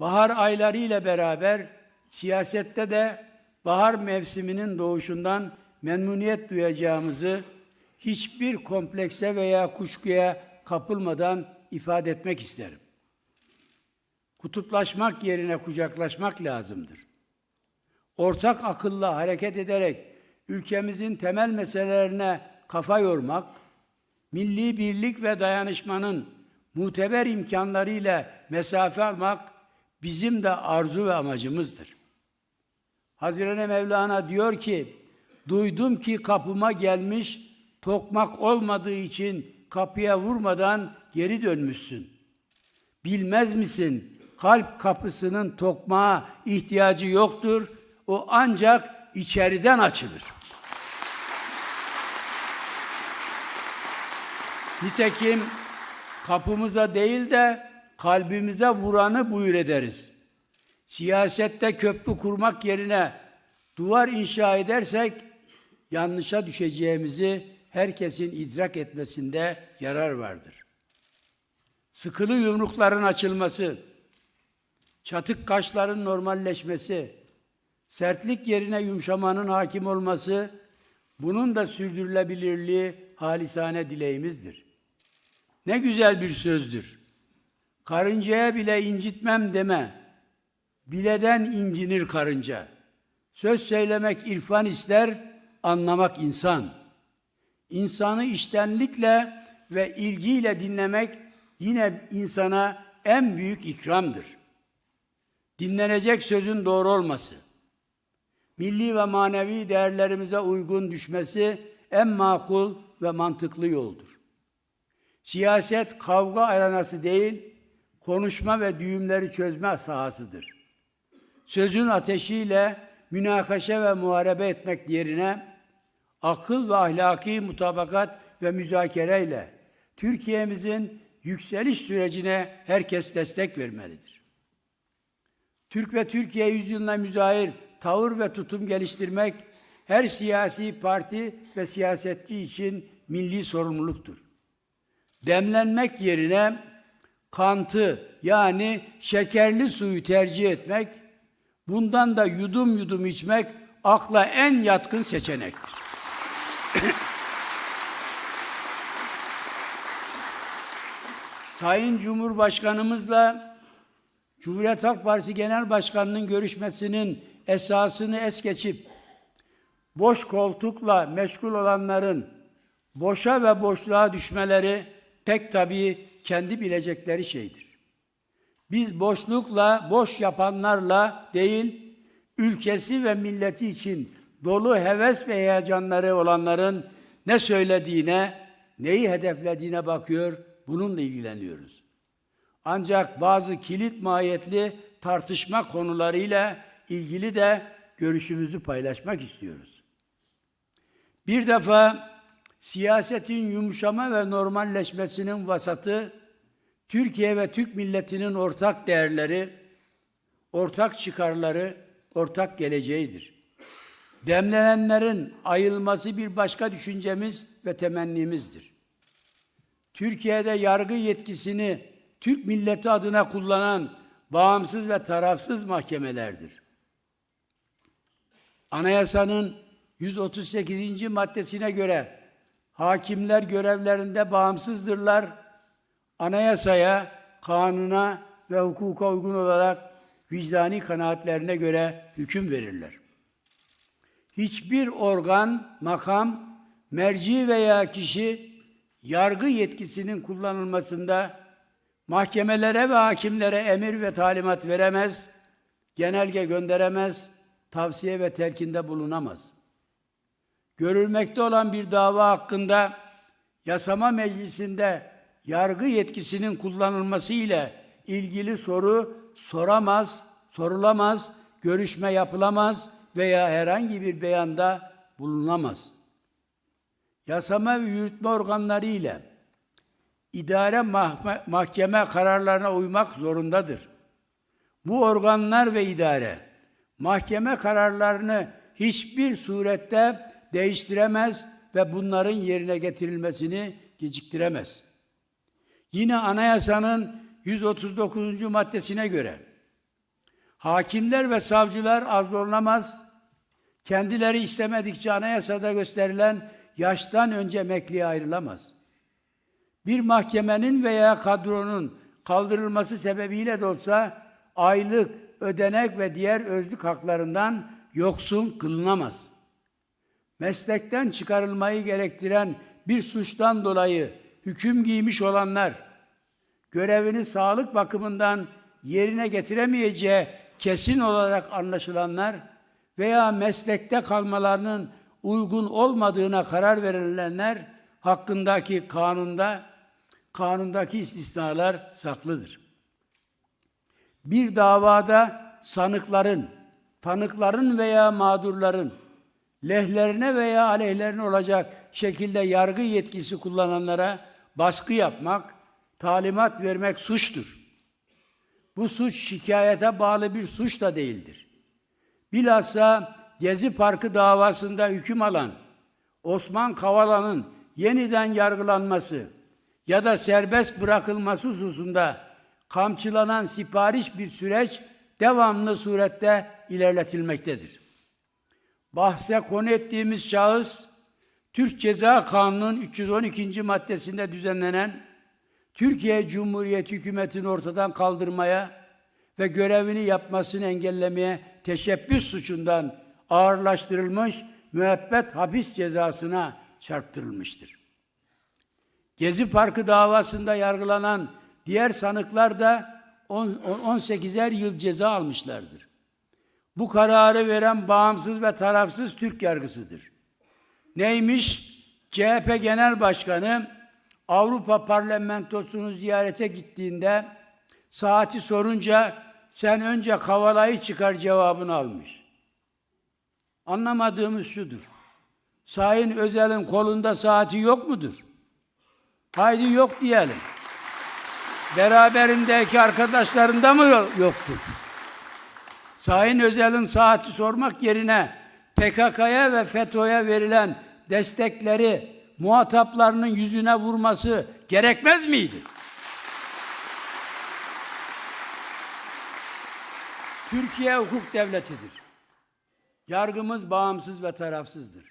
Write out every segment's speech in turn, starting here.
Bahar ayları ile beraber siyasette de bahar mevsiminin doğuşundan memnuniyet duyacağımızı hiçbir komplekse veya kuşkuya kapılmadan ifade etmek isterim. Kutuplaşmak yerine kucaklaşmak lazımdır. Ortak akılla hareket ederek ülkemizin temel meselelerine kafa yormak, milli birlik ve dayanışmanın muteber imkanlarıyla mesafe almak bizim de arzu ve amacımızdır. Hazreti Mevlana diyor ki, duydum ki kapıma gelmiş, tokmak olmadığı için kapıya vurmadan geri dönmüşsün. Bilmez misin, kalp kapısının tokmağa ihtiyacı yoktur, o ancak içeriden açılır. Nitekim kapımıza değil de kalbimize vuranı buyur ederiz. Siyasette köprü kurmak yerine duvar inşa edersek yanlışa düşeceğimizi herkesin idrak etmesinde yarar vardır. Sıkılı yumrukların açılması, çatık kaşların normalleşmesi, sertlik yerine yumuşamanın hakim olması, bunun da sürdürülebilirliği halisane dileğimizdir. Ne güzel bir sözdür. Karıncaya bile incitmem deme. Bileden incinir karınca. Söz söylemek irfan ister, anlamak insan. İnsanı iştenlikle ve ilgiyle dinlemek yine insana en büyük ikramdır. Dinlenecek sözün doğru olması, milli ve manevi değerlerimize uygun düşmesi en makul ve mantıklı yoldur. Siyaset kavga arenası değil, konuşma ve düğümleri çözme sahasıdır. Sözün ateşiyle münakaşa ve muharebe etmek yerine akıl ve ahlaki mutabakat ve müzakereyle Türkiye'mizin yükseliş sürecine herkes destek vermelidir. Türk ve Türkiye yüzyılına müzahir tavır ve tutum geliştirmek her siyasi parti ve siyasetçi için milli sorumluluktur. Demlenmek yerine kantı yani şekerli suyu tercih etmek, bundan da yudum yudum içmek akla en yatkın seçenektir. Sayın Cumhurbaşkanımızla Cumhuriyet Halk Partisi Genel Başkanı'nın görüşmesinin esasını es geçip boş koltukla meşgul olanların boşa ve boşluğa düşmeleri pek tabii kendi bilecekleri şeydir. Biz boşlukla, boş yapanlarla değil, ülkesi ve milleti için dolu heves ve heyecanları olanların ne söylediğine, neyi hedeflediğine bakıyor, bununla ilgileniyoruz. Ancak bazı kilit mahiyetli tartışma konularıyla ilgili de görüşümüzü paylaşmak istiyoruz. Bir defa siyasetin yumuşama ve normalleşmesinin vasatı Türkiye ve Türk milletinin ortak değerleri, ortak çıkarları, ortak geleceğidir. Demlenenlerin ayılması bir başka düşüncemiz ve temennimizdir. Türkiye'de yargı yetkisini Türk milleti adına kullanan bağımsız ve tarafsız mahkemelerdir. Anayasanın 138. maddesine göre hakimler görevlerinde bağımsızdırlar. Anayasaya, kanuna ve hukuka uygun olarak vicdani kanaatlerine göre hüküm verirler. Hiçbir organ, makam, merci veya kişi yargı yetkisinin kullanılmasında mahkemelere ve hakimlere emir ve talimat veremez, genelge gönderemez, tavsiye ve telkinde bulunamaz. Görülmekte olan bir dava hakkında yasama meclisinde yargı yetkisinin kullanılması ile ilgili soru soramaz, sorulamaz, görüşme yapılamaz veya herhangi bir beyanda bulunamaz. Yasama ve yürütme organları ile idare mahkeme kararlarına uymak zorundadır. Bu organlar ve idare mahkeme kararlarını hiçbir surette değiştiremez ve bunların yerine getirilmesini geciktiremez. Yine anayasanın 139. maddesine göre Hakimler ve savcılar arzulanamaz. Kendileri istemedikçe anayasada gösterilen yaştan önce emekliye ayrılamaz. Bir mahkemenin veya kadronun kaldırılması sebebiyle de olsa aylık, ödenek ve diğer özlük haklarından yoksun kılınamaz. Meslekten çıkarılmayı gerektiren bir suçtan dolayı hüküm giymiş olanlar, görevini sağlık bakımından yerine getiremeyeceği kesin olarak anlaşılanlar veya meslekte kalmalarının uygun olmadığına karar verilenler hakkındaki kanunda kanundaki istisnalar saklıdır. Bir davada sanıkların, tanıkların veya mağdurların lehlerine veya aleyhlerine olacak şekilde yargı yetkisi kullananlara baskı yapmak, talimat vermek suçtur. Bu suç şikayete bağlı bir suç da değildir. Bilhassa Gezi Parkı davasında hüküm alan Osman Kavala'nın yeniden yargılanması ya da serbest bırakılması hususunda kamçılanan sipariş bir süreç devamlı surette ilerletilmektedir. Bahse konu ettiğimiz şahıs, Türk Ceza Kanunu'nun 312. maddesinde düzenlenen Türkiye Cumhuriyeti hükümetini ortadan kaldırmaya ve görevini yapmasını engellemeye teşebbüs suçundan ağırlaştırılmış müebbet hapis cezasına çarptırılmıştır. Gezi Parkı davasında yargılanan diğer sanıklar da 18'er yıl ceza almışlardır. Bu kararı veren bağımsız ve tarafsız Türk yargısıdır. Neymiş? CHP Genel Başkanı Avrupa Parlamentosu'nu ziyarete gittiğinde saati sorunca sen önce Kavala'yı çıkar cevabını almış. Anlamadığımız şudur. Sayın Özel'in kolunda saati yok mudur? Haydi yok diyelim. Beraberindeki arkadaşlarında mı yoktur? Sayın Özel'in saati sormak yerine PKK'ya ve FETÖ'ye verilen destekleri muhataplarının yüzüne vurması gerekmez miydi? Türkiye hukuk devletidir. Yargımız bağımsız ve tarafsızdır.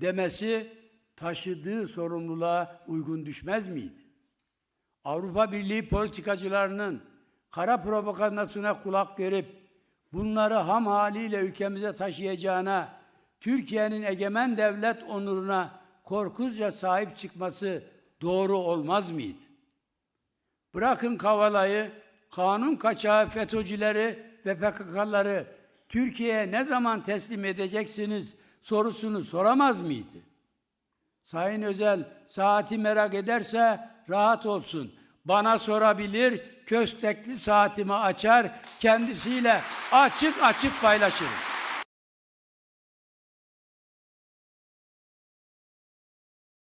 Demesi taşıdığı sorumluluğa uygun düşmez miydi? Avrupa Birliği politikacılarının kara propagandasına kulak verip bunları ham haliyle ülkemize taşıyacağına, Türkiye'nin egemen devlet onuruna korkusuzca sahip çıkması doğru olmaz mıydı? Bırakın Kavala'yı, kanun kaçağı FETÖ'cüleri ve PKK'ları Türkiye'ye ne zaman teslim edeceksiniz sorusunu soramaz mıydı? Sayın Özel saati merak ederse rahat olsun. Bana sorabilir, köstekli saatimi açar, kendisiyle açık açık paylaşırım.